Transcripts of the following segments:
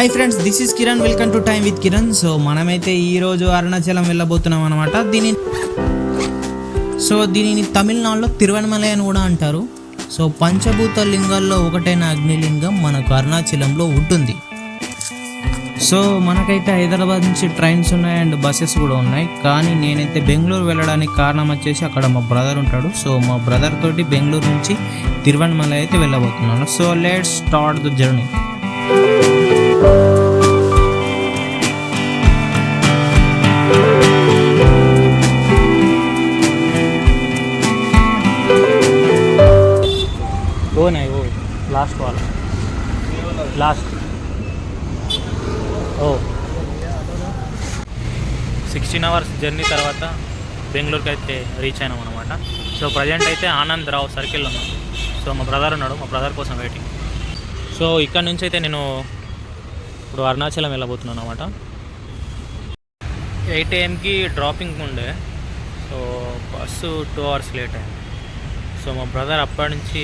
Hi friends this is Kiran welcome to time with Kiran so మనమైతే ఈ రోజు అరుణాచలం వెళ్ళబోతున్నాం అనమాట దీని సో దీనిని తమిళనాడులో తిరువనమలై అని కూడా అంటారు. సో పంచభూత లింగాల్లో ఒకటైన అగ్నిలింగం మనకు అరుణాచలంలో ఉంటుంది. సో మనకైతే హైదరాబాద్ నుంచి ట్రైన్స్ ఉన్నాయి అండ్ బస్సెస్ కూడా ఉన్నాయి. కానీ నేనైతే బెంగళూరు వెళ్ళడానికి కారణం వచ్చేసి అక్కడ మా బ్రదర్ ఉంటాడు. సో మా బ్రదర్ తోటి బెంగళూరు నుంచి తిరువనమలై అయితే వెళ్ళబోతున్నాను. So let's start the journey oh. Sixteen hours journey తర్వాత బెంగళూరుకి అయితే రీచ్ అయినాం అనమాట సో ప్రజెంట్ అయితే ఆనంద్ రావు సర్కిల్ ఉన్నాం. సో మా బ్రదర్ ఉన్నాడు మా బ్రదర్ కోసం వెయిటింగ్ సో ఇక్కడ నుంచి అయితే నేను ఇప్పుడు అరుణాచలం వెళ్ళబోతున్నాను అనమాట ఎయిట్ ఏఎంకి డ్రాపింగ్ ఉండే. So bus two hours late అయింది. సో మా బ్రదర్ అప్పటి నుంచి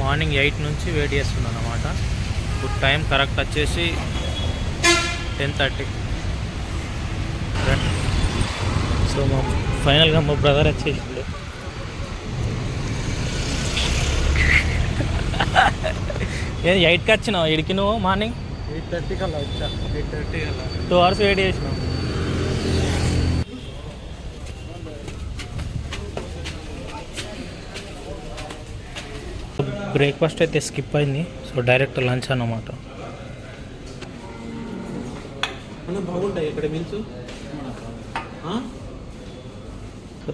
మార్నింగ్ ఎయిట్ నుంచి వెయిట్ చేస్తున్నాను అనమాట ఇప్పుడు టైం కరెక్ట్ వచ్చేసి టెన్ థర్టీ. సో మా ఫైనల్గా మా బ్రదర్ వచ్చేసిండు. ఏది ఎయిట్కి వచ్చినావు? ఎయిట్కి నువ్వు? మార్నింగ్? ఎయిట్ థర్టీ కల్లా వచ్చా? ఎయిట్ థర్టీ కల్లా. టూ అవర్స్ వెయిట్ చేసినావు. బ్రేక్ఫాస్ట్ అయితే స్కిప్ అయింది. సో డైరెక్ట్ లంచ్ అన్నమాట. బాగుంటాయి ఇక్కడ మీల్స్?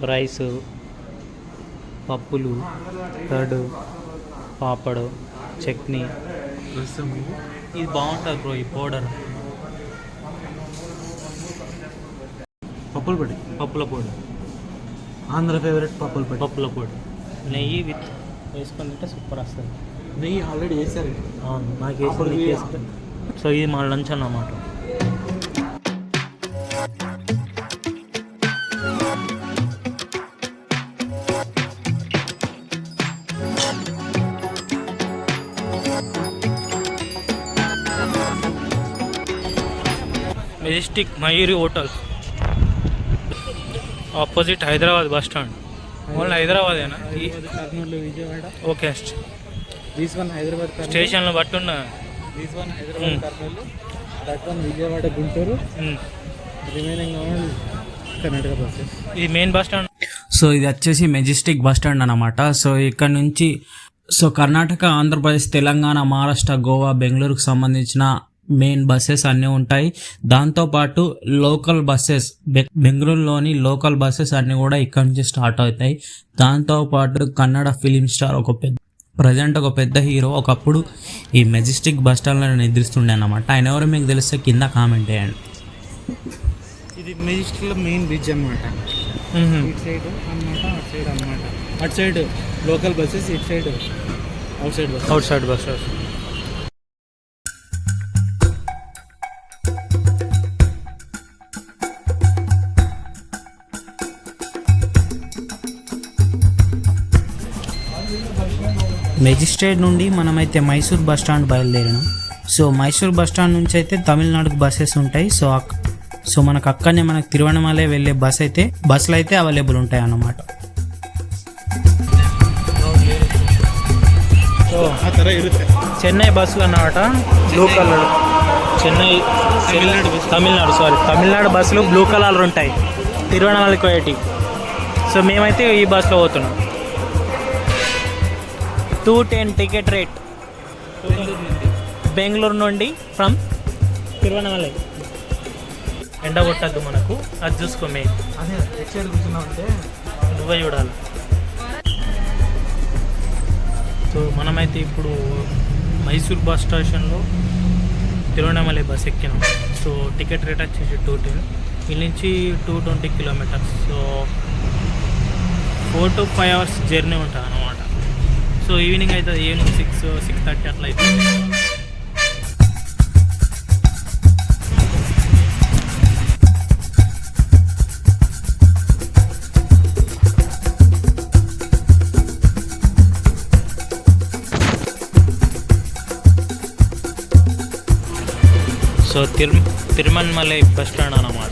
రైస్ పప్పులు కర్డ్ పాపడు చట్నీ. రసము. ఇది బాగుంటుంది బ్రో ఈ పౌడర్. పప్పుల పొడి? పప్పుల పొడి. ఆంధ్ర ఫేవరెట్ పప్పుల పొడి. పప్పుల పొడి. నెయ్యి విత్ వేసుకొని తింటే సూపర్ వస్తుంది. నెయ్యి ఆల్రెడీ వేసారు. అవును నాకు అప్పుడు వేసి ఇది- వేస్తే సో ఇది మా లంచ్ అన్నమాట. Majestic Mayuri hotel. Opposite Hyderabad bus stand. Only హైదరాబాదేనా? Okay these one Hyderabad బట్టున్న these one Hyderabad. Kurnool. That one Vijayawada Guntur. Um. Remaining all Karnataka buses ఇది మెయిన్ బస్ స్టాండ్. సో ఇది వచ్చేసి మెజెస్టిక్ బస్ స్టాండ్ అనమాట సో ఇక్కడ నుంచి సో కర్ణాటక ఆంధ్రప్రదేశ్ తెలంగాణ మహారాష్ట్ర గోవా బెంగళూరుకు సంబంధించిన మెయిన్ బస్సెస్ అన్నీ ఉంటాయి. దాంతోపాటు లోకల్ బస్సెస్ బెంగళూరులోని లోకల్ బస్సెస్ అన్నీ కూడా ఇక్కడ నుంచి స్టార్ట్ అవుతాయి. దాంతోపాటు కన్నడ ఫిలిం స్టార్ ఒక పెద్ద ప్రజెంట్ ఒక పెద్ద హీరో ఒకప్పుడు ఈ మెజెస్టిక్ బస్ స్టాండ్లో నిద్రిస్తుండే అనమాట ఆయన ఎవరో మీకు తెలిస్తే కింద కామెంట్ చేయండి. ఇది మెజిస్టిక్లో మెయిన్ బ్రిడ్జ్ అనమాట ఇటు సైడ్ అన్నమాట అటు సైడ్ అన్నమాట. అటు సైడ్ లోకల్ బస్సెస్ ఇటు side outside bus outside buses Majestic నుండి మనమైతే మైసూర్ బస్ స్టాండ్ బయలుదేరినాం. సో మైసూర్ బస్ స్టాండ్ నుంచి అయితే తమిళనాడుకు బస్సెస్ ఉంటాయి. సో సో మనకు అక్కడనే మనకు తిరువణమలై వెళ్ళే బస్ అయితే బస్సులు అయితే అవైలబుల్ ఉంటాయి అన్నమాట. చెన్నై బస్సులు అన్నమాట. Blue colour Chennai Tamil Nadu sorry Tamil Nadu బస్సులు బ్లూ కలర్ ఉంటాయి. తిరువణమలైకి పోయేటి సో మేమైతే ఈ బస్సులో పోతున్నాం. Two ten ticket rate Bengaluru నుండి ఫ్రమ్ తిరువనమలై. ఎండ కొట్టద్దు మనకు అది చూసుకో మే నువ్వే చూడాలి. సో మనమైతే ఇప్పుడు మైసూర్ బస్ స్టేషన్లో తిరువనమలై బస్ ఎక్కినాం. సో టికెట్ రేట్ వచ్చేసి టూ టెన్ ఇల్లు నుంచి two twenty kilometres so four to five hours journey ఉంటుంది అనమాట సో ఈవినింగ్ అవుతుంది ఈవినింగ్ సిక్స్ సిక్స్ థర్టీ అట్లా అవుతుంది so Tiru Tiruvannamalai bus stand అన్నమాట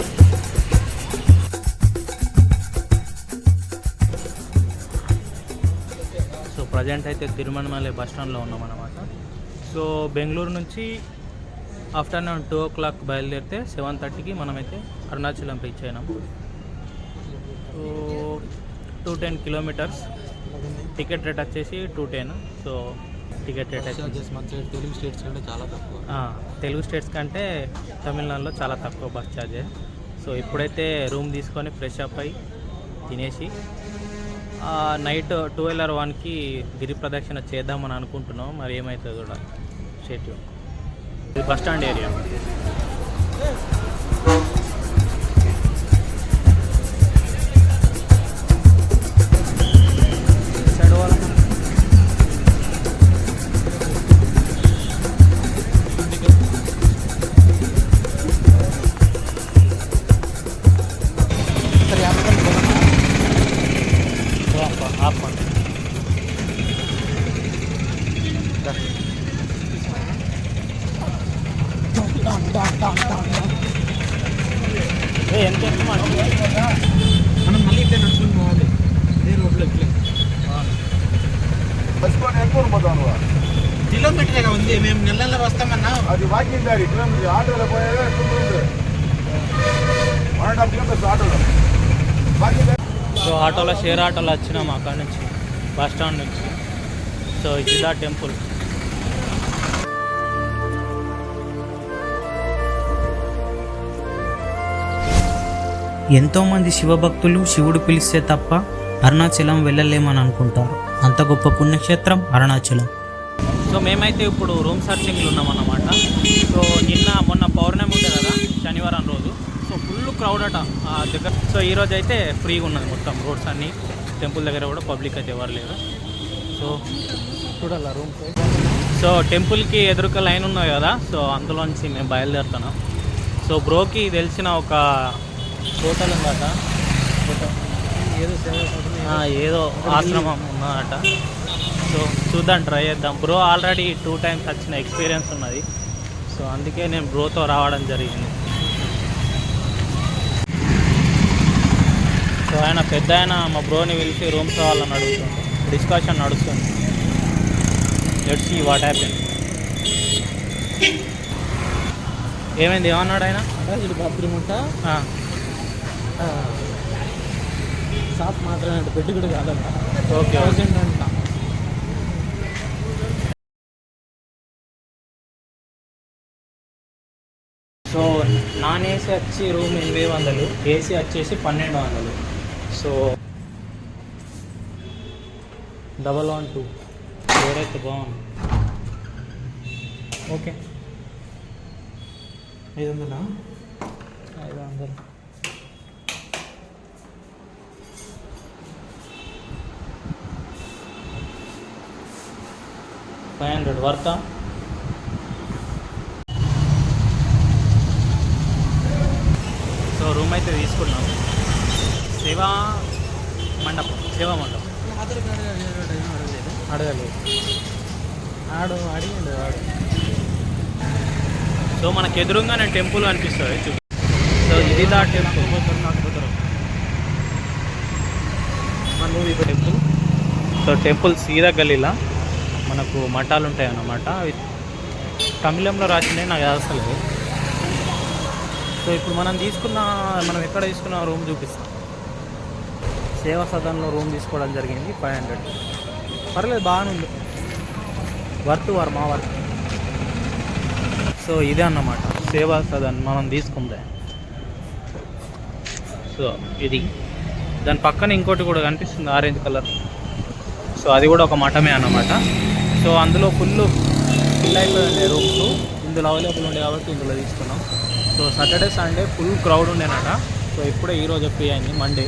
ప్రజెంట్ అయితే తిరుమలమలై బస్ స్టాండ్లో ఉన్నాం అన్నమాట. సో బెంగళూరు నుంచి ఆఫ్టర్నూన్ టూ ఓ క్లాక్ బయలుదేరితే సెవెన్ థర్టీకి మనమైతే అరుణాచలం రీచ్ అయినాం so two ten kilometres ticket rate వచ్చేసి two ten. So ticket rate Telugu states కంటే చాలా తక్కువ. తెలుగు స్టేట్స్ కంటే తమిళనాడులో చాలా తక్కువ బస్ ఛార్జే సో ఇప్పుడైతే రూమ్ తీసుకొని ఫ్రెష్ అప్ అయి తినేసి నైట్ ట్వెల్వ్ ఆర్ వన్కి గిరి ప్రదక్షిణ చేద్దామని అనుకుంటున్నాం. మరి ఏమవుతుందో కూడా షెడ్యూల్ ఇది బస్ స్టాండ్ ఏరియా. ఎంత ఎక్కువ మనం మళ్ళీ ఇట్లా నడుచుకుని పోవాలి ఇదే రోడ్లో ఇట్లా బస్కొని ఎక్కడ పోతావు కిలోమీటర్గా ఉంది మేము నెల నెల వస్తామన్నా అది వాకింగ్ దారి కిలోమీటర్ ఆటోలో పోయేదే ఎక్కువ వన్ అండ్ హాఫ్ కిలోమీటర్స్ ఆటోలో వాకింగ్ సో ఆటోలో షేర్ ఆటోలో వచ్చినాం అక్కడ నుంచి బస్ స్టాండ్ నుంచి. సో ఇదా టెంపుల్. ఎంతోమంది శివభక్తులు శివుడు పిలిస్తే తప్ప అరుణాచలం వెళ్ళలేమని అనుకుంటారు. అంత గొప్ప పుణ్యక్షేత్రం అరుణాచలం. సో మేమైతే ఇప్పుడు రూమ్ సర్చింగ్లో ఉన్నామన్నమాట. సో నిన్న మొన్న పౌర్ణమి ఉండే కదా శనివారం రోజు. సో ఫుల్ క్రౌడ్ అట దగ్గర. సో ఈరోజు అయితే ఫ్రీగా ఉన్నది మొత్తం రోడ్స్ అన్నీ. టెంపుల్ దగ్గర కూడా పబ్లిక్ అయితే ఎవరు లేరు. సో చూడాలా రూమ్ సో టెంపుల్కి ఎదురుక లైన్ ఉన్నాయి కదా సో అందులోంచి మేము బయలుదేరుతున్నాం. సో బ్రోకి తెలిసిన ఒక హోటల్. ఉందట ఏదో ఆశ్రమం ఉన్నదట సో చూద్దాం ట్రై చేద్దాం. బ్రో ఆల్రెడీ టూ టైమ్స్ వచ్చిన ఎక్స్పీరియన్స్ ఉన్నది. సో అందుకే నేను బ్రోతో రావడం జరిగింది. సో ఆయన పెద్ద ఆయన మా బ్రోని పిలిచి రూమ్స్ కావాలని అడుగుతుంది డిస్కషన్ నడుస్తుంది. లెట్స్ సీ వాట్ హ్యాపెన్ ఏమైంది? ఏమన్నాడు ఆయన? బాత్రూమ్ ఆ, షాప్ మాత్రమే అంట బెడ్ కూడా కాదంట. ఓకే థౌసండ్ అంట. సో నాన్ ఏసీ వచ్చి రూమ్ ఎనిమిది వందలు ఏసీ వచ్చేసి పన్నెండు వందలు. So double one two. ఎవరైతే బాగుంది? ఓకే. ఐదు వందలా? ఐదు వందలు. ఫైవ్ హండ్రెడ్ వర్తా సో రూమ్ అయితే తీసుకున్నాం. శివ మండపం శివ మండపం. అడగలేదు. ఆడు అడిగాడు ఆడు సో మనకు ఎదురుగానే టెంపుల్ అనిపిస్తుంది చూ సో ఇది దా టెంపుల్. టెంపుల్. సో టెంపుల్ సీదా గల్లీలా. మనకు మఠాలు ఉంటాయి అన్నమాట అవి తమిళంలో రాసినవి నాకు అసలు. సో ఇప్పుడు మనం తీసుకున్న మనం ఎక్కడ తీసుకున్న రూమ్ చూపిస్తాం. సేవా సదన్లో రూమ్ తీసుకోవడం జరిగింది ఫైవ్ హండ్రెడ్. పర్లేదు బాగానే ఉంది. వర్త్ వారు మా వర్త్. సో ఇదే అన్నమాట. సేవా సదన్ మనం తీసుకుందే. సో ఇది. దాని పక్కన ఇంకోటి కూడా కనిపిస్తుంది ఆరెంజ్ కలర్. సో అది కూడా ఒక మఠమే అన్నమాట. సో అందులో ఫుల్ ఫుల్ అయిపోయింది రూమ్స్ ఇందులో అవైలబుల్ ఉండే కాబట్టి ఇందులో తీసుకున్నాం. So Saturday Sunday full crowd ఉండేనట. So ఇప్పుడే ఈరోజు ఫ్రీ అయింది మండే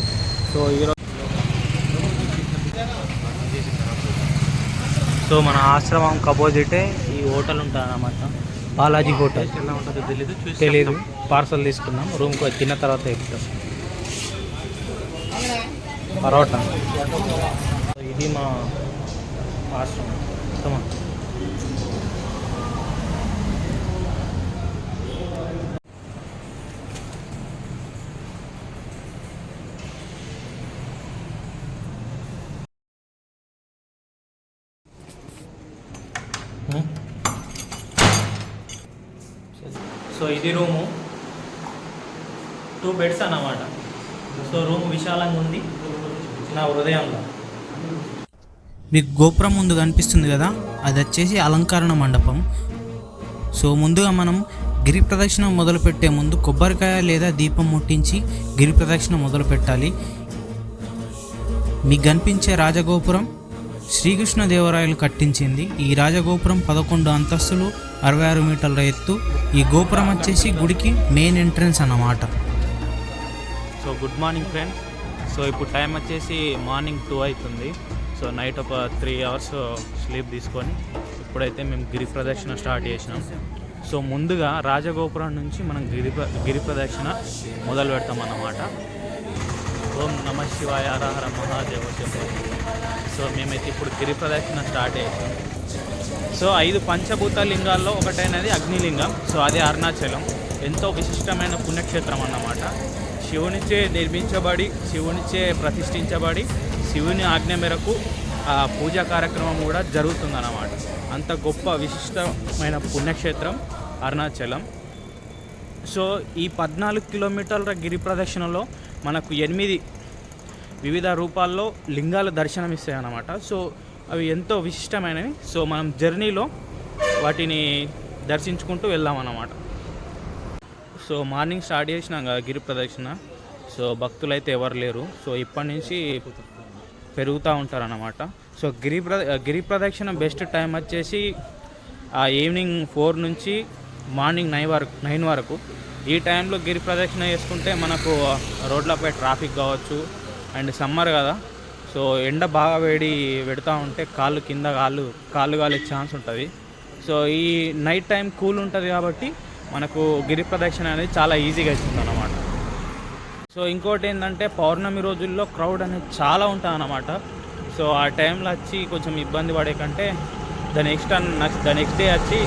సో ఈరోజు సో మన ఆశ్రమం కపోజిటే ఈ హోటల్ ఉంటుంది అన్నమాట బాలాజీ హోటల్. ఎలా ఉంటుందో తెలియదు తెలియదు పార్సల్ తీసుకున్నాం రూమ్కి వచ్చిన తిన్న తర్వాత ఎక్కుతాం పరోటా. ఇది మా ఆశ్రమం. Come on. సో ఇది రూము. టూ బెడ్స్ అన్నమాట. సో రూమ్ విశాలంగా ఉంది. నా హృదయంలో. మీకు గోపురం ముందు కనిపిస్తుంది కదా అది వచ్చేసి అలంకరణ మండపం. సో ముందుగా మనం గిరి ప్రదక్షిణ మొదలుపెట్టే ముందు కొబ్బరికాయ లేదా దీపం ముట్టించి గిరి ప్రదక్షిణ మొదలు పెట్టాలి. మీకు కనిపించే రాజగోపురం శ్రీకృష్ణదేవరాయలు కట్టించింది. ఈ రాజగోపురం పదకొండు అంతస్తులు అరవై ఆరు మీటర్ల ఎత్తు. ఈ గోపురం వచ్చేసి గుడికి మెయిన్ ఎంట్రన్స్ అన్నమాట. So good morning friends. So ఇప్పుడు టైం వచ్చేసి మార్నింగ్ టూ అవుతుంది. సో నైట్ ఒక త్రీ అవర్స్ స్లీప్ తీసుకొని ఇప్పుడైతే మేము గిరి ప్రదక్షిణ స్టార్ట్ చేసినాం. సో ముందుగా రాజగోపురం నుంచి మనం గిరి గిరి ప్రదక్షిణ మొదలు పెడతాం అన్నమాట. ఓం నమ శివాయ హరహర మహాదేవ సో మేమైతే ఇప్పుడు గిరి ప్రదక్షిణ స్టార్ట్ చేసాం సో ఐదు పంచభూత లింగాల్లో ఒకటైనది అగ్నిలింగం. సో అది అరుణాచలం. ఎంతో విశిష్టమైన పుణ్యక్షేత్రం అన్నమాట. శివునిచే నిర్మించబడి శివునిచే ప్రతిష్ఠించబడి శివుని ఆజ్ఞ మేరకు ఆ పూజా కార్యక్రమం కూడా జరుగుతుందన్నమాట. అంత గొప్ప విశిష్టమైన పుణ్యక్షేత్రం అరుణాచలం. సో ఈ పద్నాలుగు కిలోమీటర్ల గిరి ప్రదక్షిణలో మనకు ఎనిమిది వివిధ రూపాల్లో లింగాలు దర్శనమిస్తాయి అన్నమాట సో అవి ఎంతో విశిష్టమైనవి. సో మనం జర్నీలో వాటిని దర్శించుకుంటూ వెళ్దాం అన్నమాట సో మార్నింగ్ స్టార్ట్ చేసినాం కదా గిరి ప్రదక్షిణ. సో భక్తులు అయితే ఎవరు లేరు. సో ఇప్పటి నుంచి పెరుగుతూ ఉంటారు అన్నమాట సో గిరి ప్ర గిరి ప్రదక్షిణ బెస్ట్ టైం వచ్చేసి ఆ ఈవినింగ్ ఫోర్ నుంచి మార్నింగ్ నైన్ వరకు నైన్ వరకు. ఈ టైంలో గిరి ప్రదక్షిణ చేసుకుంటే మనకు రోడ్లపై ట్రాఫిక్ కావచ్చు అండ్ సమ్మర్ కదా. సో ఎండ బాగా వేడి పెడతా ఉంటే కాళ్ళు కింద కాళ్ళు కాళ్ళు కాలే ఛాన్స్ ఉంటుంది. సో ఈ నైట్ టైం కూల్ ఉంటుంది కాబట్టి మనకు గిరి ప్రదక్షిణ అనేది చాలా ఈజీగా ఇస్తుంది సో ఇంకోటి ఏంటంటే పౌర్ణమి రోజుల్లో క్రౌడ్ అనేది చాలా ఉంటుంది అన్నమాట సో ఆ టైంలో వచ్చి కొంచెం ఇబ్బంది పడే కంటే the next the next day వచ్చి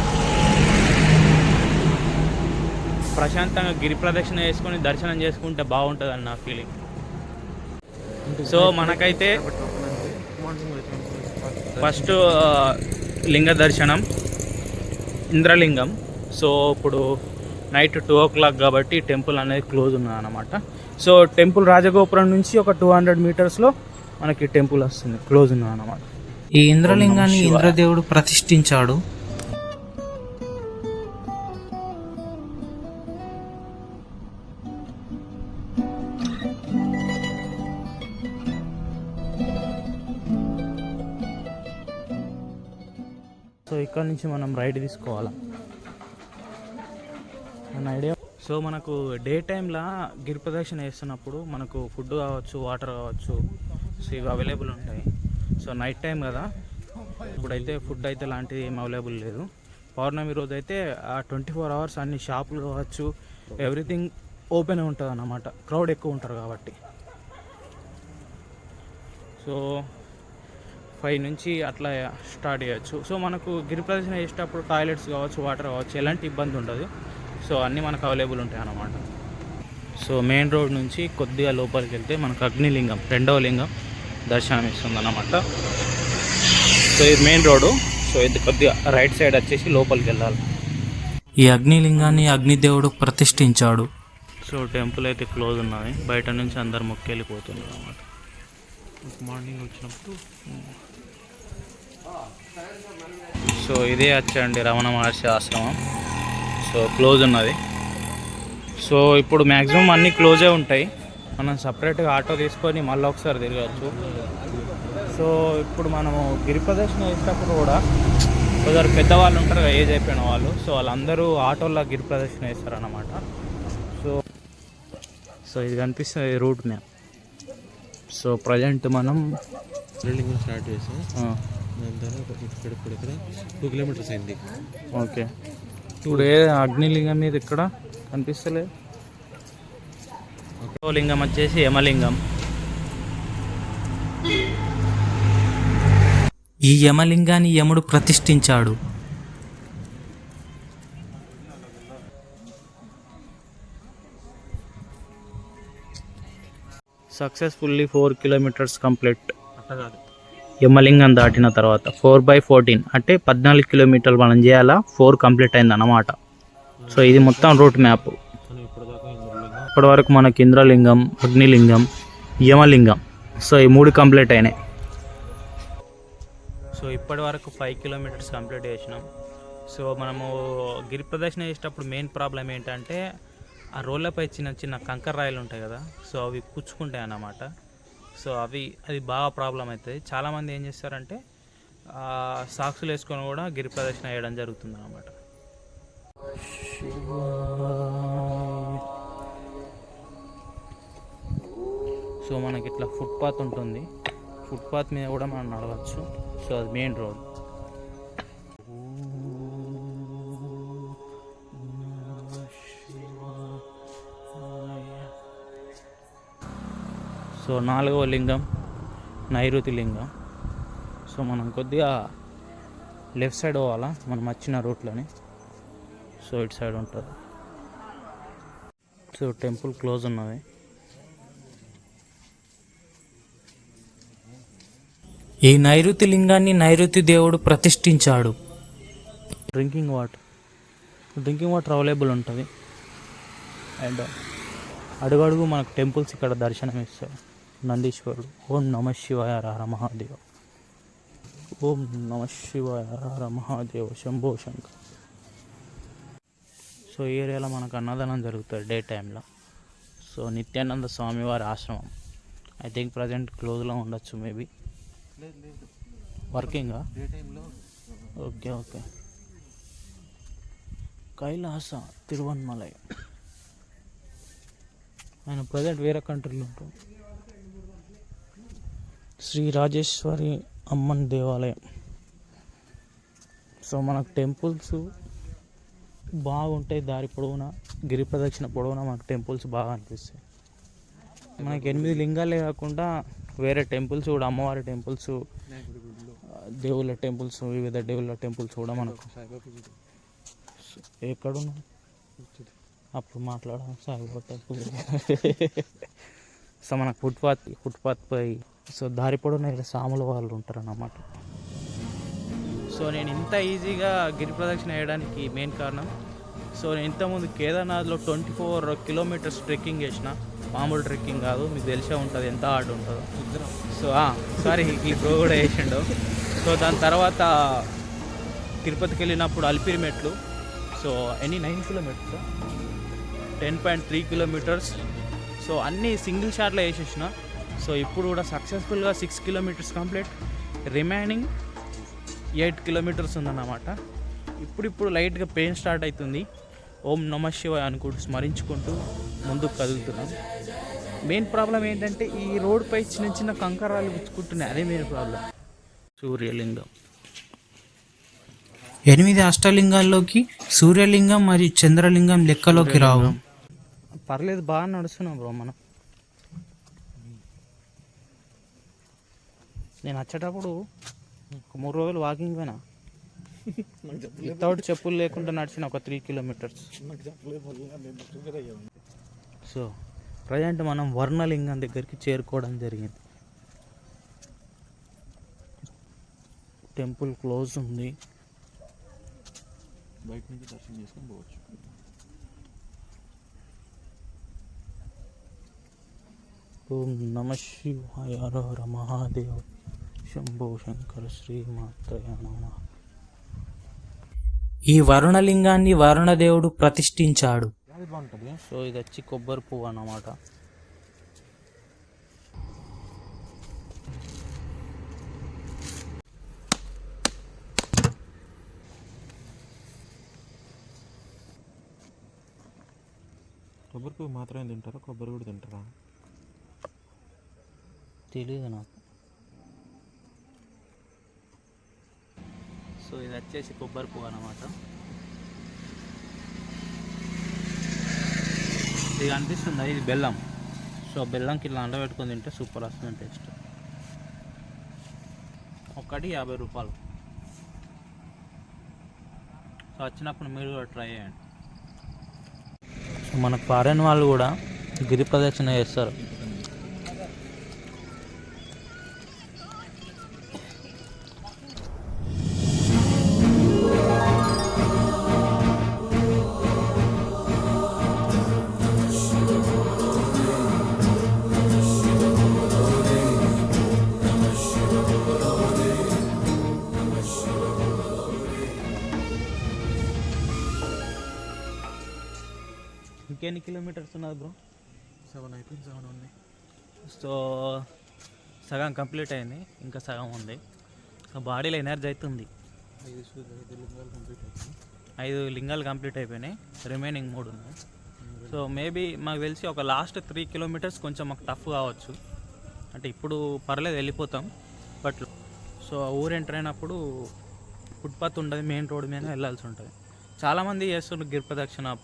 ప్రశాంతంగా గిరి ప్రదక్షిణ చేసుకొని దర్శనం చేసుకుంటే బాగుంటుంది అన్న నా ఫీలింగ్ సో మనకైతే ఫస్ట్ లింగ దర్శనం ఇంద్రలింగం. సో ఇప్పుడు నైట్ టూ ఓ క్లాక్ కాబట్టి టెంపుల్ అనేది క్లోజ్ ఉన్నదన్నమాట సో టెంపుల్ రాజగోపురం నుంచి ఒక టూ హండ్రెడ్ మీటర్స్లో మనకి టెంపుల్ వస్తుంది క్లోజ్ ఉన్నది అనమాట ఈ ఇంద్రలింగాన్ని ఇంద్రదేవుడు ప్రతిష్ఠించాడు. సో ఇక్కడ నుంచి మనం రైడ్ తీసుకోవాలా? మన ఐడియా సో మనకు డే టైంలో గిరి ప్రదక్షిణ చేస్తున్నప్పుడు మనకు ఫుడ్ కావచ్చు వాటర్ కావచ్చు సో ఇవి అవైలబుల్ ఉంటాయి. సో నైట్ టైం కదా. ఇప్పుడైతే ఫుడ్ అయితే లాంటిది ఏం అవైలబుల్ లేదు. పౌర్ణమి రోజు అయితే ఆ ట్వంటీ ఫోర్ అవర్స్ అన్ని షాపులు కావచ్చు ఎవ్రీథింగ్ ఓపెన్ ఉంటుంది అన్నమాట క్రౌడ్ ఎక్కువ ఉంటారు కాబట్టి. సో ఫైవ్ నుంచి అట్లా స్టార్ట్ చేయొచ్చు. సో మనకు గిరి ప్రదర్శన చేసేటప్పుడు టాయిలెట్స్ కావచ్చు వాటర్ కావచ్చు ఎలాంటి ఇబ్బంది ఉండదు. సో అన్నీ మనకు అవైలబుల్ ఉంటాయి అన్నమాట. సో మెయిన్ రోడ్ నుంచి కొద్దిగా లోపలికి వెళ్తే మనకు అగ్నిలింగం రెండవ లింగం దర్శనం ఇస్తుంది అన్నమాట. సో ఇది మెయిన్ రోడ్డు. సో ఇది కొద్దిగా రైట్ సైడ్ వచ్చేసి లోపలికి వెళ్ళాలి. ఈ అగ్నిలింగాన్ని అగ్నిదేవుడు ప్రతిష్ఠించాడు. సో టెంపుల్ అయితే క్లోజ్ ఉన్నది. బయట నుంచి అందరు మొక్కి వెళ్ళిపోతున్నారు అన్నమాట మార్నింగ్ వచ్చినప్పుడు. సో ఇదే వచ్చండి రమణ మహర్షి ఆశ్రమం. సో క్లోజ్ ఉన్నది. సో ఇప్పుడు మ్యాక్సిమం అన్నీ క్లోజే ఉంటాయి. మనం సపరేట్గా ఆటో తీసుకొని మళ్ళీ ఒకసారి తిరగచ్చు. సో ఇప్పుడు మనము గిరి ప్రదర్శన చేసేటప్పుడు కూడా కొందరు పెద్దవాళ్ళు ఉంటారు కదా ఏజ్ అయిపోయిన వాళ్ళు. సో వాళ్ళందరూ ఆటోలో గిరి ప్రదర్శన చేస్తారన్నమాట. సో సో ఇది కనిపిస్తుంది రూట్ మ్యాప్. సో ప్రజెంట్ మనం థ్రిల్లింగ్ స్టార్ట్ చేసాం దాని తర్వాత ఇక్కడ టూ కిలోమీటర్స్ అయింది. ఓకే. ఇప్పుడు ఏ అగ్నిలింగం మీద ఇక్కడ కనిపిస్తలేదు? లింగం వచ్చేసి యమలింగం. ఈ యమలింగాన్ని యముడు ప్రతిష్ఠించాడు. Successfully four kilometres complete. అట్లా కాదు. యమలింగం దాటిన తర్వాత ఫోర్ బై ఫోర్టీన్ అంటే పద్నాలుగు కిలోమీటర్లు మనం చేయాలా? ఫోర్ కంప్లీట్ అయింది అన్నమాట సో ఇది మొత్తం రూట్ మ్యాప్. ఇప్పటి వరకు మనకి ఇంద్రలింగం అగ్నిలింగం యమలింగం. సో ఈ మూడు కంప్లీట్ అయినాయి. సో ఇప్పటి వరకు ఫైవ్ కిలోమీటర్స్ కంప్లీట్ చేసినాం. సో మనము గిరి ప్రదర్శన చేసేటప్పుడు మెయిన్ ప్రాబ్లం ఏంటంటే ఆ రోడ్లపై చిన్న చిన్న కంకర రాయలు ఉంటాయి కదా సో అవి పుచ్చుకుంటాయి అన్నమాట. సో అవి అది బాగా ప్రాబ్లం అవుతుంది చాలామంది ఏం చేస్తారంటే సాక్సులు వేసుకొని కూడా గిరి ప్రదర్శన వేయడం జరుగుతుంది అన్నమాట సో మనకి ఇట్లా ఫుట్పాత్ ఉంటుంది. ఫుట్పాత్ మీద కూడా మనం నడవచ్చు. సో అది మెయిన్ రోడ్ సో నాలుగవ లింగం నైరుతి లింగం. సో మనం కొద్దిగా లెఫ్ట్ సైడ్ పోవాలా? మనం వచ్చిన రూట్లోని. సో ఇటు సైడ్ ఉంటుంది. సో టెంపుల్ క్లోజ్ ఉన్నది. ఈ నైరుతి లింగాన్ని నైరుతి దేవుడు ప్రతిష్ఠించాడు. Drinking water drinking water available ఉంటుంది. అండ్ అడుగడుగు మనకు టెంపుల్స్ ఇక్కడ దర్శనం ఇస్తాయి నందీశ్వరుడు. ఓం నమ శివాయ హర మహాదేవ్. ఓం నమ శివాయ హర మహాదేవ్ శంభో శంకర్. సో ఈ ఏరియాలో మనకు అన్నదానం జరుగుతుంది డే టైంలో. సో నిత్యానంద స్వామివారి ఆశ్రమం. ఐ థింక్ ప్రజెంట్ క్లోజ్లో ఉండొచ్చు మేబీ వర్కింగా ఓకే ఓకే. కైలాస తిరువన్మలై. ఆయన ప్రజెంట్ వేరే కంట్రీలో ఉంటాం శ్రీ రాజేశ్వరి అమ్మన్ దేవాలయం. సో మనకు టెంపుల్స్ బాగుంటాయి దారి పొడవునా గిరి ప్రదక్షిణ పొడవునా మనకు టెంపుల్స్ బాగా అనిపిస్తాయి. మనకి ఎనిమిది లింగాలే కాకుండా వేరే టెంపుల్స్ కూడా అమ్మవారి టెంపుల్స్ దేవుళ్ళ టెంపుల్స్ వివిధ దేవుళ్ళ టెంపుల్స్ కూడా మనకు. ఎక్కడున్నా? అప్పుడు మాట్లాడడం సాయిబాబా టెంపుల్. సో మనకు ఫుట్పాత్ ఫుట్పాత్ పై సో దారి పొడవున ఇలా సాముల వాళ్ళు ఉంటారు అన్నమాట సో నేను ఇంత ఈజీగా గిరి ప్రదక్షిణ వేయడానికి మెయిన్ కారణం సో నేను ఇంతకుముందు కేదార్నాథ్లో ట్వంటీ ఫోర్ కిలోమీటర్స్ ట్రెక్కింగ్ చేసిన. మామూలు ట్రెక్కింగ్ కాదు మీకు తెలిసే ఉంటుంది ఎంత హార్డ్ ఉంటుందో. సో సారీ ఈ ప్రో కూడా వేసిండు సో దాని తర్వాత తిరుపతికి వెళ్ళినప్పుడు అల్పిరి మెట్లు. So any nine kilometres? Ten point three kilometres. So అన్నీ సింగిల్ షాట్లో వేసేసిన. సో ఇప్పుడు కూడా సక్సెస్ఫుల్గా six kilometres complete remaining eight kilometres ఉందన్నమాట. ఇప్పుడిప్పుడు లైట్గా పెయిన్ స్టార్ట్ అవుతుంది. ఓం నమ శివాయ అనుకుంటూ స్మరించుకుంటూ ముందుకు కదులుతున్నాం. మెయిన్ ప్రాబ్లం ఏంటంటే ఈ రోడ్పై చిన్న చిన్న కంకరాలు గుచ్చుకుంటున్నాయి. అదే మెయిన్ ప్రాబ్లం సూర్యలింగం. ఎనిమిది అష్టలింగాల్లోకి సూర్యలింగం మరియు చంద్రలింగం లెక్కలోకి రావు. పర్లేదు బాగా నడుస్తున్నాం బ్రో మనం. నేను వచ్చేటప్పుడు ఒక మూడు రోజులు వాకింగ్ పోయినా. వితౌట్ చెప్పులు లేకుండా నడిచిన ఒక త్రీ కిలోమీటర్స్ సో ప్రజెంట్ మనం వర్ణలింగం దగ్గరికి చేరుకోవడం జరిగింది. టెంపుల్ క్లోజ్ ఉంది. బయట నుంచి దర్శనం చేసుకొని పోవచ్చు. ఓం నమ శివాయ హర హర మహాదేవ్. శంభో శంకర శ్రీమాత్రయ నమ. ఈ వరుణలింగాన్ని వరుణదేవుడు ప్రతిష్ఠించాడు. బాగుంటుంది సో ఇది వచ్చి కొబ్బరి పువ్వు అన్నమాట. కొబ్బరి పువ్వు మాత్రమే తింటారా? కొబ్బరి కూడా తింటారా? తెలియదు నాకు. సో ఇది వచ్చేసి కొబ్బరి పువ్వు అన్నమాట. ఇది అనిపిస్తుంది ఇది బెల్లం. సో బెల్లంకి ఇట్లా అండబెట్టుకొని తింటే సూపర్ వస్తుంది టేస్ట్. ఒకటి యాభై రూపాయలు. సో వచ్చినప్పుడు మీరు కూడా ట్రై చేయండి. సో మన ఫారెన్ వాళ్ళు కూడా గిరి ప్రదక్షిణ చేస్తారు. సగం కంప్లీట్ అయింది ఇంకా సగం ఉంది. బాడీలో ఎనర్జీ అవుతుంది ఐదు లింగాలు కంప్లీట్ అయిపోయినాయి. రిమైనింగ్ మూడు ఉన్నాయి. సో మేబీ మాకు తెలిసి ఒక లాస్ట్ త్రీ కిలోమీటర్స్ కొంచెం మాకు టఫ్ కావచ్చు. అంటే ఇప్పుడు పర్లేదు వెళ్ళిపోతాం. బట్ సో ఊరు ఎంటర్ అయినప్పుడు ఫుట్పాత్ ఉండదు మెయిన్ రోడ్ మీద వెళ్ళాల్సి ఉంటుంది. చాలామంది చేస్తుంటారు గిరి ప్రదక్షిణ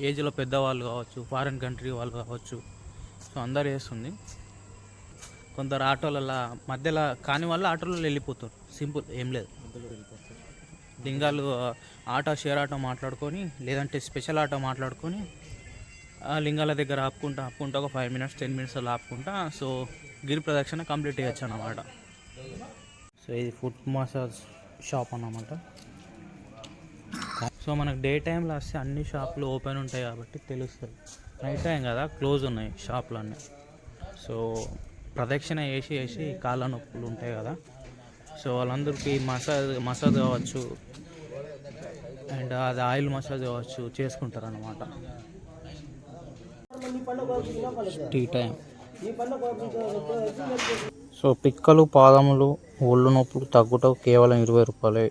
ఏజ్లో పెద్దవాళ్ళు కావచ్చు ఫారిన్ కంట్రీ వాళ్ళు కావచ్చు. సో అందరు చేస్తుంది. కొందరు ఆటోలలో మధ్యలో కాని వాళ్ళు ఆటోలలో వెళ్ళిపోతారు. సింపుల్ ఏం లేదు. లింగాలు ఆటో షేర్ ఆటో మాట్లాడుకొని లేదంటే స్పెషల్ ఆటో మాట్లాడుకొని లింగాల దగ్గర ఆపుకుంటా ఆపుకుంటా ఒక ఫైవ్ మినిట్స్ టెన్ మినిట్స్ అలా ఆపుకుంటా. సో గిరి ప్రదక్షిణ కంప్లీట్ చేయొచ్చు అన్నమాట సో ఇది ఫుడ్ మసాజ్ షాప్ అన్నమాట. సో మనకు డే టైంలో వస్తే అన్ని షాపులు ఓపెన్ ఉంటాయి కాబట్టి తెలుస్తుంది. నైట్ టైం కదా క్లోజ్ ఉన్నాయి షాపులు అన్నీ సో ప్రదక్షిణ వేసి వేసి కాళ్ళ నొప్పులు ఉంటాయి కదా. సో వాళ్ళందరికీ మసాజ్ మసాజ్ కావచ్చు. అండ్ అది ఆయిల్ మసాజ్ కావచ్చు చేసుకుంటారు అన్నమాట టీ టైం. సో పిక్కలు పాదములు ఒళ్ళు నొప్పులు తగ్గుటకు కేవలం ఇరవై రూపాయలే.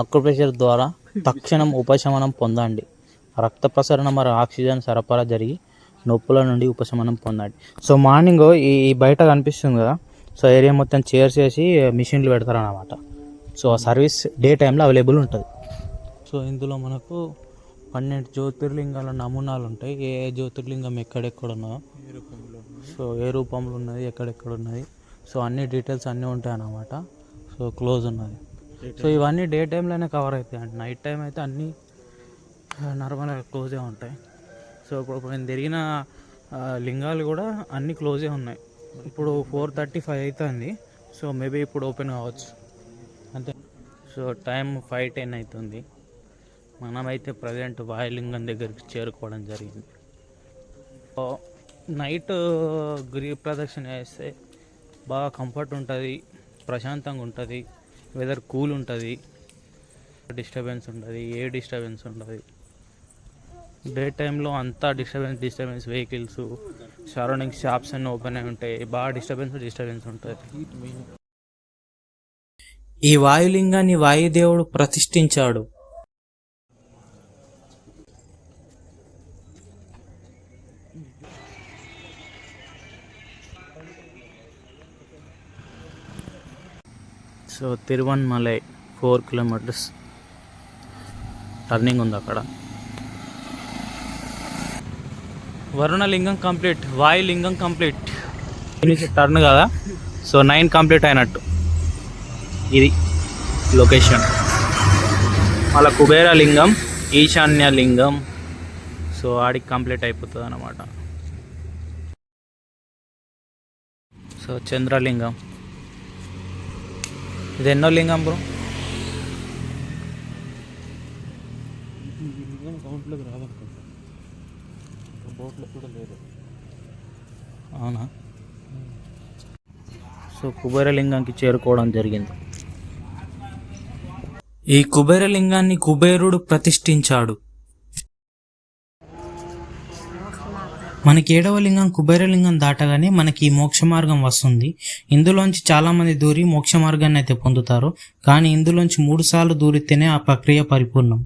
ఆక్యుప్రెషర్ ద్వారా తక్షణం ఉపశమనం పొందండి. రక్త ప్రసరణ మరియు ఆక్సిజన్ సరఫరా జరిగి నొప్పుల నుండి ఉపశమనం పొందండి. సో మార్నింగ్ ఈ బయట కనిపిస్తుంది కదా సో ఏరియా మొత్తం చైర్స్ వేసి మిషన్లు పెడతారు అన్నమాట సో ఆ సర్వీస్ డే టైంలో అవైలబుల్ ఉంటుంది. సో ఇందులో మనకు పన్నెండు జ్యోతిర్లింగాల నమూనాలు ఉంటాయి. ఏ జ్యోతిర్లింగం ఎక్కడెక్కడ ఉన్నదో. సో ఏ రూపంలో ఉన్నది ఎక్కడెక్కడ ఉన్నది. సో అన్ని డీటెయిల్స్ అన్నీ ఉంటాయి అన్నమాట సో క్లోజ్ ఉన్నది. సో ఇవన్నీ డే టైంలోనే కవర్ అవుతాయి అండి నైట్ టైం అయితే అన్నీ నార్మల్గా క్లోజే ఉంటాయి. సో ఇప్పుడు ఇప్పుడు నేను తిరిగిన లింగాలు కూడా అన్నీ క్లోజే ఉన్నాయి. ఇప్పుడు ఫోర్ థర్టీ ఫైవ్ అవుతుంది సో మేబీ ఇప్పుడు ఓపెన్ కావచ్చు. అంతే. సో టైం ఫైవ్ టెన్ అవుతుంది మనమైతే ప్రజెంట్ వాయులింగం దగ్గరికి చేరుకోవడం జరిగింది. సో నైట్ గిరి ప్రదక్షిణ చేస్తే బాగా కంఫర్ట్ ఉంటుంది ప్రశాంతంగా ఉంటుంది వెదర్ కూల్ ఉంటుంది డిస్టర్బెన్స్ ఉంటుంది ఏ డిస్టర్బెన్స్ ఉంటుంది డే టైంలో అంతా disturbance disturbance vehicles surrounding shops అన్నీ ఓపెన్ అయి ఉంటాయి. బాగా డిస్టర్బెన్స్ డిస్టర్బెన్స్ ఉంటుంది. ఈ వాయులింగాన్ని వాయుదేవుడు ప్రతిష్ఠించాడు. So Tiruvannamalai four kilometres. Turning ఉంది అక్కడ. Varunalingam complete Vayulingam complete. Turn కదా? సో నైన్ కంప్లీట్ అయినట్టు. ఇది లొకేషన్ మళ్ళీ కుబేర లింగం ఈశాన్య లింగం సో ఆడికి కంప్లీట్ అయిపోతుంది అన్నమాట సో చంద్రలింగం. ఇది ఎన్నో లింగం బ్రో? కౌంట్లోకి రాదనుకుంటా కూడా లేదు. అవునా? సో కుబేరలింగానికి చేరుకోవడం జరిగింది. ఈ కుబేరలింగాన్ని కుబేరుడు ప్రతిష్ఠించాడు. మనకి ఏడవ లింగం కుబేరలింగం దాటగానే మనకి ఈ మోక్ష మార్గం వస్తుంది. ఇందులోంచి చాలా మంది దూరి మోక్ష మార్గాన్ని అయితే పొందుతారు. కానీ ఇందులోంచి మూడు సార్లు దూరితేనే ఆ ప్రక్రియ పరిపూర్ణం.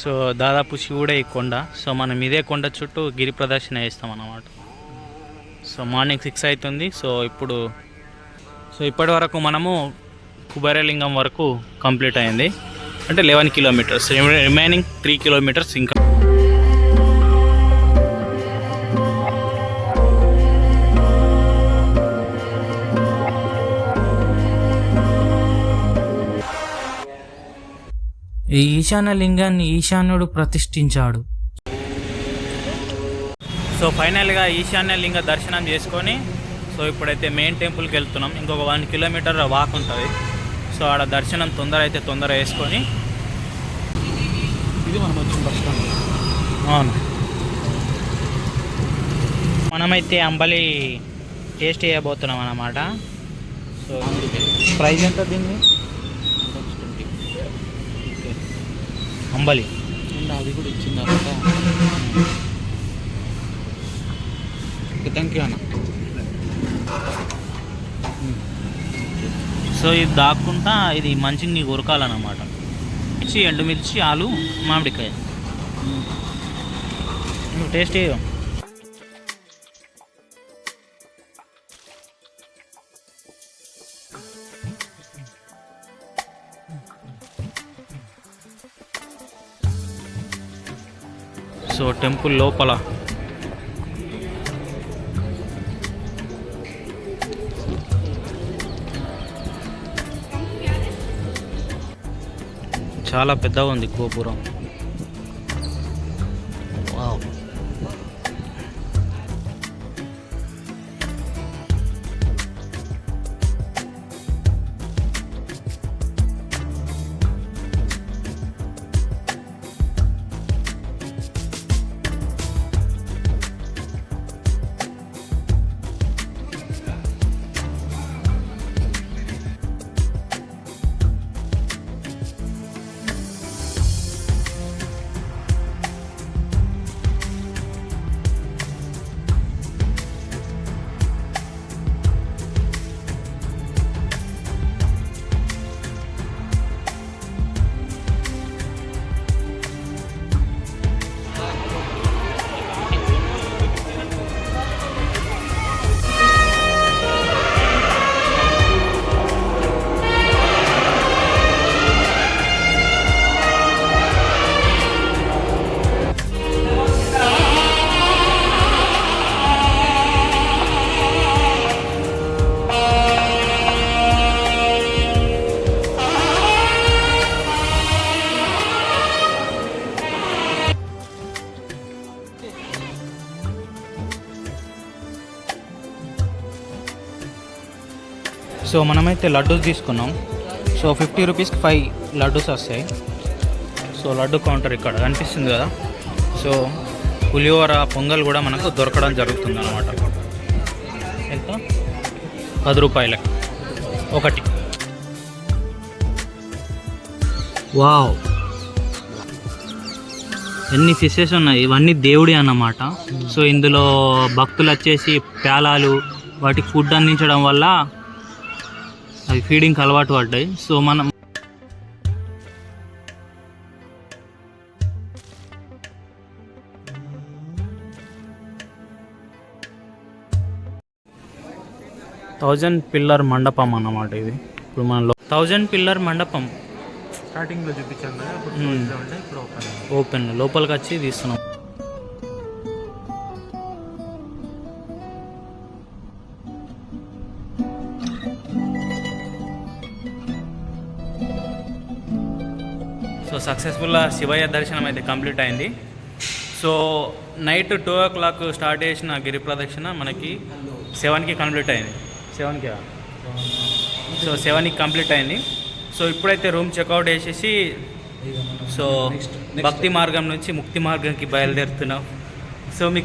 సో దాదాపు శివుడే ఈ కొండ. సో మనం ఇదే కొండ చుట్టూ గిరి ప్రదర్శన వేస్తాం అన్నమాట సో మార్నింగ్ సిక్స్ అవుతుంది. సో ఇప్పుడు సో ఇప్పటి వరకు మనము కుబేరలింగం వరకు కంప్లీట్ అయింది. అంటే eleven kilometres. Remaining three kilometres ఇంకా ఈ ఈశాన్య లింగాన్ని ఈశాన్యుడు ప్రతిష్ఠించాడు. సో ఫైనల్గా ఈశాన్య లింగ దర్శనం చేసుకొని సో ఇప్పుడైతే మెయిన్ టెంపుల్కి వెళ్తున్నాం. ఇంకొక వన్ కిలోమీటర్ వాక్ ఉంటుంది. సో ఆడ దర్శనం తొందర అయితే తొందర వేసుకొని ఇది మనం వచ్చిన బస్ స్టాండ్. అవును. మనమైతే అంబలి టేస్ట్ చేయబోతున్నాం అన్నమాట. సో ప్రైస్ ఎంత దీన్ని అంబలి. అది కూడా ఇచ్చిన తర్వాత. థ్యాంక్ యూ అన్న. సో ఇది దాక్కుంటా ఇది మంచిగా నీకు ఉరకాలన్నమాట మిర్చి ఎండుమిర్చి ఆలు మామిడికాయ. టేస్ట్ చేయవు టెంపుల్ లోపల. చాలా పెద్దగా ఉంది గోపురం. సో మనమైతే లడ్డూస్ తీసుకున్నాం. సో ఫిఫ్టీ రూపీస్కి ఫైవ్ లడ్డూస్ వస్తాయి. సో లడ్డు కౌంటర్ ఇక్కడ కనిపిస్తుంది కదా. సో పులిహోర పొంగల్ కూడా మనకు దొరకడం జరుగుతుంది అనమాట ఎంత? పది రూపాయలకి ఒకటి. వావ్. ఎన్ని ఫిషెస్ ఉన్నాయి? ఇవన్నీ దేవుడి అన్నమాట. సో ఇందులో భక్తులు వచ్చేసి పేలాలు వాటికి ఫుడ్ అందించడం వల్ల అవి ఫీడింగ్కి అలవాటు పడ్డాయి. సో మనం థౌజండ్ పిల్లర్ మండపం అన్నమాట ఇది. ఇప్పుడు మనలో థౌజండ్ పిల్లర్ మండపం. స్టార్టింగ్లో చూపించాను కదా ఇప్పుడు ఓపెన్ ఓపెన్ లోపలికి వచ్చి తీస్తున్నాం. సక్సెస్ఫుల్గా శివయ్య దర్శనం అయితే కంప్లీట్ అయింది. So night two o'clock start చేసిన గిరి ప్రదక్షిణ మనకి సెవెన్కి కంప్లీట్ అయింది. సెవెన్కి సో సెవెన్కి కంప్లీట్ అయింది. సో ఇప్పుడైతే రూమ్ చెక్అవుట్ చేసేసి సో భక్తి మార్గం నుంచి ముక్తి మార్గంకి బయలుదేరుతున్నాం. సో మీకు